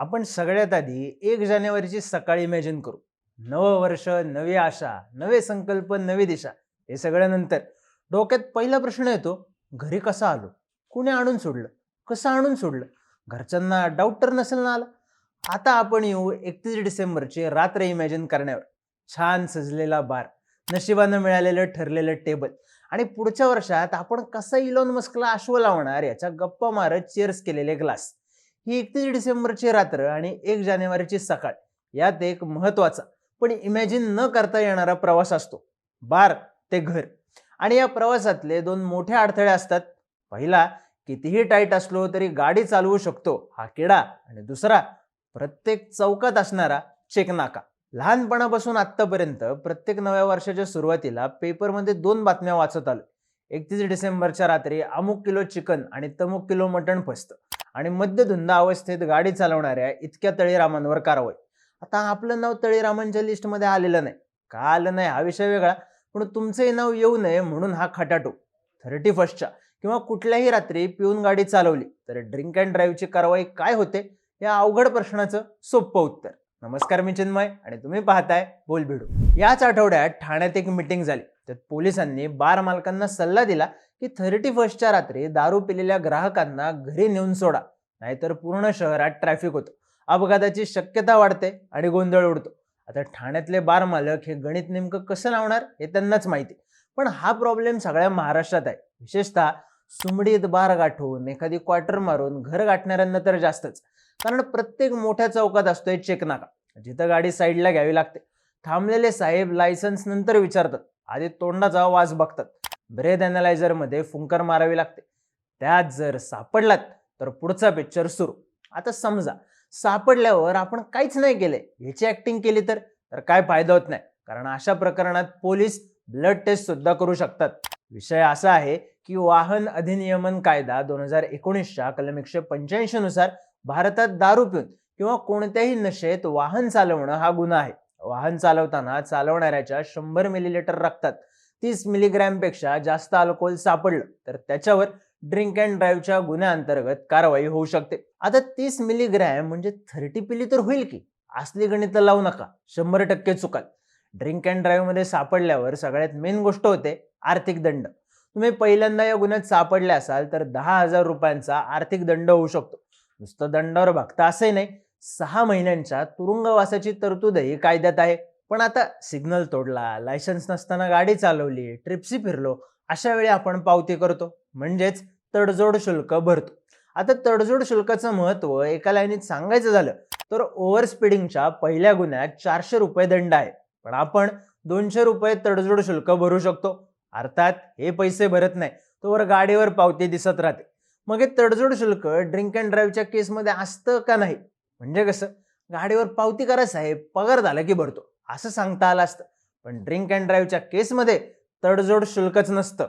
आपण सगळ्यात आधी एक जानेवारीची सकाळी इमॅजिन करू. नवं वर्ष नवी आशा नवे संकल्प नवी दिशा हे सगळ्यानंतर नंतर. डोक्यात पहिला प्रश्न येतो घरी कसा आलो? कुणी आणून सोडलं? कसं आणून सोडलं? घरच्यांना डाऊट तर नसेल ना आला? आता आपण येऊ एकतीस डिसेंबरचे रात्र इमॅजिन करण्यावर. छान सजलेला बार नशिबानं मिळालेलं ठरलेलं टेबल आणि पुढच्या वर्षात आपण कसं इलॉन मस्कला आश्व लावणार? याच्या गप्पा मारत चेअर्स केलेले ग्लास ही एकतीस डिसेंबरची रात्र आणि एक जानेवारीची सकाळ. यात एक महत्त्वाचा पण इमॅजिन न करता येणारा प्रवास असतो. बार ते घर. आणि या प्रवासातले दोन मोठे अडथळे असतात. पहिला कितीही टाईट असलो तरी गाडी चालवू शकतो. हा किडा. आणि दुसरा प्रत्येक चौकात असणारा चेक नाका लहानपणापासून आत्तापर्यंत प्रत्येक नव्या वर्षाच्या सुरुवातीला पेपरमध्ये दोन बातम्या वाचत आलो एकतीस डिसेंबरच्या रात्री अमुक किलो चिकन आणि तमुक किलो मटण फसतं. आणि मध्यधुंद अवस्थेत गाडी चालवणाऱ्या इतक्या तळीरामांवर कारवाई. आता आपलं नाव तळीरामांच्या लिस्टमध्ये आलेलं नाही. का आलं नाही? हा विषय वेगळा. पण तुमचंही नाव येऊ नये म्हणून हा खटाटो. थर्टी फर्स्टच्या किंवा कुठल्याही रात्री पिऊन गाडी चालवली तर ड्रिंक अँड ड्राईव्हची कारवाई काय होते? या अवघड प्रश्नाचं सोपं उत्तर. नमस्कार मी चिन्मय आणि तुम्ही पाहताय बोल भिडू याच आठवड्यात ठाण्यात एक मिटिंग झाली. त्यात पोलिसांनी बार मालकांना सल्ला दिला की थर्टी फर्स्टच्या रात्री दारू पिलेल्या ग्राहकांना घरी नेऊन सोडा नाहीतर पूर्ण शहरात ट्रॅफिक होतं. अपघाताची शक्यता वाढते आणि गोंधळ उडतो. आता ठाण्यातले बार मालक हे गणित नेमकं कसं लावणार हे त्यांनाच माहिती. पण हा प्रॉब्लेम सगळ्या महाराष्ट्रात आहे. विशेषतः सुमडीत बार गाठून एखादी क्वार्टर मारून घर गाठणाऱ्यांना तर जास्तच. कारण प्रत्येक मोठ्या चौकात असतोय चेक नाका. जिथं गाडी साईडला घ्यावी लागते. थांबलेले साहेब लायसन्स नंतर विचारतात. आधी तोंडाचा वास बघतात. ब्रेथ अनालायझरमध्ये फुंकर मारावी लागते. त्यात जर सापडलात तर पुढचा पिक्चर सुरू. आता समजा सापडल्यावर आपण काहीच नाही केले. ह्याची ऍक्टिंग केली तर? तर काय फायदा होत नाही. कारण अशा प्रकरणात पोलीस ब्लड टेस्ट सुद्धा करू शकतात. विषय असा आहे की वाहन अधिनियमन कायदा दोन हजार एकोणीसच्या कलम एकशे पंच्याऐंशी नुसार भारतात दारू पिऊन किंवा कोणत्याही नशेत वाहन चालवणं हा गुन्हा आहे. वाहन चालवताना चालवणाऱ्याच्या शंभर मिलीलिटर रक्तात. तीस मिलीग्रॅमपेक्षा जास्त अल्कोहोल सापडलं तर त्याच्यावर ड्रिंक अँड ड्राईव्हच्या गुन्ह्याअंतर्गत कारवाई होऊ शकते. आता तीस मिलीग्रॅम म्हणजे थर्टी पिली तर होईल की? असली गणित लावू नका. शंभर टक्के चुकाल. ड्रिंक अँड ड्राईव्हमध्ये सापडल्यावर सगळ्यात मेन गोष्ट होते आर्थिक दंड. तुम्ही पहिल्यांदा या गुन्ह्यात सापडले असाल तर दहा हजार रुपयांचा आर्थिक दंड होऊ शकतो. नुसतं दंडावर बघता असंही नाही. सहा महिन्यांच्या तुरुंगवासाची तरतूदही कायद्यात आहे. पण आता सिग्नल तोडला लायसन्स नसताना गाडी चालवली ट्रिप्सी फिरलो अशा वेळी आपण पावती करतो. म्हणजेच तडजोड शुल्क भरतो. आता तडजोड शुल्काचं महत्त्व एका लाईनीत सांगायचं झालं तर ओव्हर स्पीडिंगच्या पहिल्या गुन्ह्यात चारशे रुपये दंड आहे. पण आपण दोनशे रुपये तडजोड शुल्क भरू शकतो. अर्थात हे पैसे भरत नाही तोवर गाडीवर पावती दिसत राहते. मग हे तडजोड शुल्क ड्रिंक अँड ड्राईव्हच्या केसमध्ये असतं का नाही? म्हणजे कसं? गाडीवर पावती करा साहेब पगार झाला की भरतो. असं सांगता आलं असतं. पण ड्रिंक अँड ड्राईव्हच्या केसमध्ये तडजोड शुल्कच नसतं.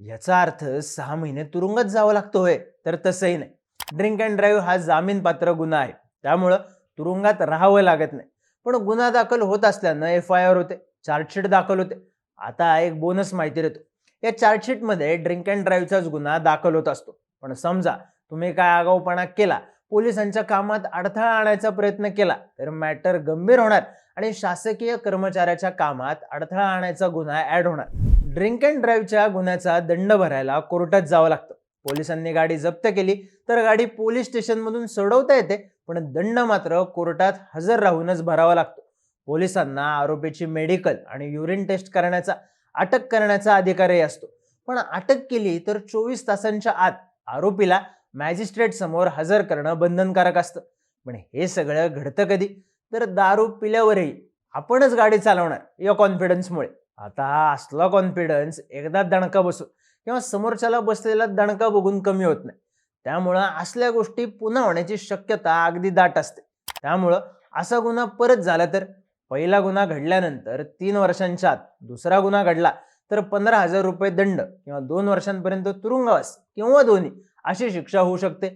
याचा अर्थ सहा महिने तुरुंगात जावं लागतं होय तर तसंही नाही. ड्रिंक अँड ड्राईव्ह हा जामीन पात्र गुन्हा आहे. त्यामुळं तुरुंगात राहावं लागत नाही. पण गुन्हा दाखल होत असल्यानं एफ आय आर होते चार्जशीट दाखल होते. आता एक बोनस माहिती देतो. या चार्जशीटमध्ये ड्रिंक अँड ड्राईव्हचाच गुन्हा दाखल होत असतो. पण समजा तुम्ही काय आगाऊपणा केला पोलिसांच्या कामात अडथळा आणायचा प्रयत्न केला तर मॅटर गंभीर होणार आणि शासकीय कर्मचाऱ्याच्या कामात अडथळा आणायचा गुन्हा ऍड होणार. ड्रिंक अँड ड्राईव्हच्या गुन्ह्याचा दंड भरायला कोर्टात जावं लागतं. पोलिसांनी गाडी जप्त केली तर गाडी पोलीस स्टेशनमधून सोडवता येते पण दंड मात्र कोर्टात हजर राहूनच भरावा लागतो. पोलिसांना आरोपीची मेडिकल आणि युरिन टेस्ट करण्याचा अटक करण्याचा अधिकारही असतो. पण अटक केली तर चोवीस तासांच्या आत आरोपीला मॅजिस्ट्रेट समोर हजर करणं बंधनकारक असतं. पण हे सगळं घडतं कधी? तर दारू पिल्यावरही आपणच गाडी चालवणार या कॉन्फिडन्समुळे. आता हा असला कॉन्फिडन्स एकदा दणका बसू किंवा समोरच्याला बसलेला दणका बघून कमी होत नाही. त्यामुळं असल्या गोष्टी पुन्हा होण्याची शक्यता अगदी दाट असते. त्यामुळं असा गुन्हा परत झाला तर पहिला गुन्हा घडल्यानंतर तीन वर्षांच्या आत दुसरा गुन्हा घडला तर पंधरा हजार रुपये दंड किंवा दोन वर्षांपर्यंत तुरुंगवास किंवा दोन्ही अशी शिक्षा होऊ शकते.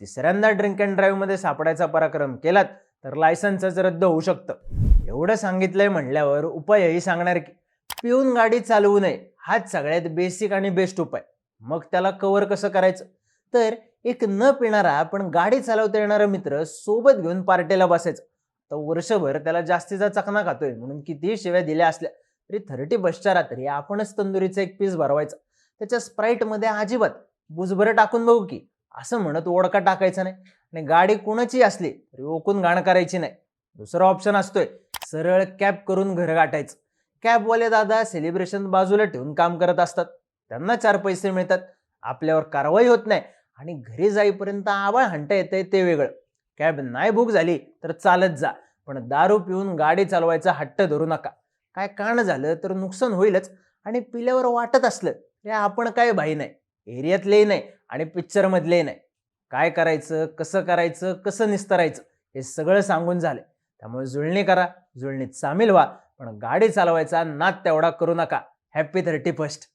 तिसऱ्यांदा ड्रिंक अँड ड्राईव्हमध्ये सापडायचा पराक्रम केलात तर लायसन्सच रद्द होऊ शकतं. एवढं सांगितलंय म्हणल्यावर उपायही सांगणार की पिऊन गाडी चालवू नये हाच सगळ्यात बेसिक आणि बेस्ट उपाय. मग त्याला कव्हर कसं करायचं? तर एक न पिणारा पण गाडी चालवता येणारा मित्र सोबत घेऊन पार्टीला बसायचं. तर वर्षभर त्याला जास्तीचा चकना खातोय म्हणून कितीही शिव्या दिल्या असल्या तरी थर्टी बसच्या रात्री आपणच तंदुरीचा एक पीस भरवायचा. त्याच्या स्प्राईटमध्ये अजिबात बुजबरं टाकून बघू की. असं म्हणत ओडका टाकायचा नाही. आणि गाडी कुणाची असली तरी ओकून घाण करायची नाही. दुसरा ऑप्शन असतोय सरळ कॅब करून घर गाठायचं. कॅबवाले दादा सेलिब्रेशन बाजूला ठेवून काम करत असतात. त्यांना चार पैसे मिळतात. आपल्यावर कारवाई होत नाही. आणि घरी जाईपर्यंत आवाळ हंटा येतंय ते वेगळं. कॅब नाही भूक झाली तर चालत जा. पण दारू पिऊन गाडी चालवायचा हट्ट धरू नका. काय काण झालं तर नुकसान होईलच. आणि पिल्यावर वाटत असलं तरी आपण काय भाई नाही. एरियातलेही नाही आणि पिक्चरमधलेही नाही. काय करायचं कसं करायचं कसं निस्तरायचं हे सगळं सांगून झालंय त्यामुळे जुळणी करा जुळणीत सामील व्हा पण गाडी चालवायचा नाद तेवढा करू नका. Happy thirty first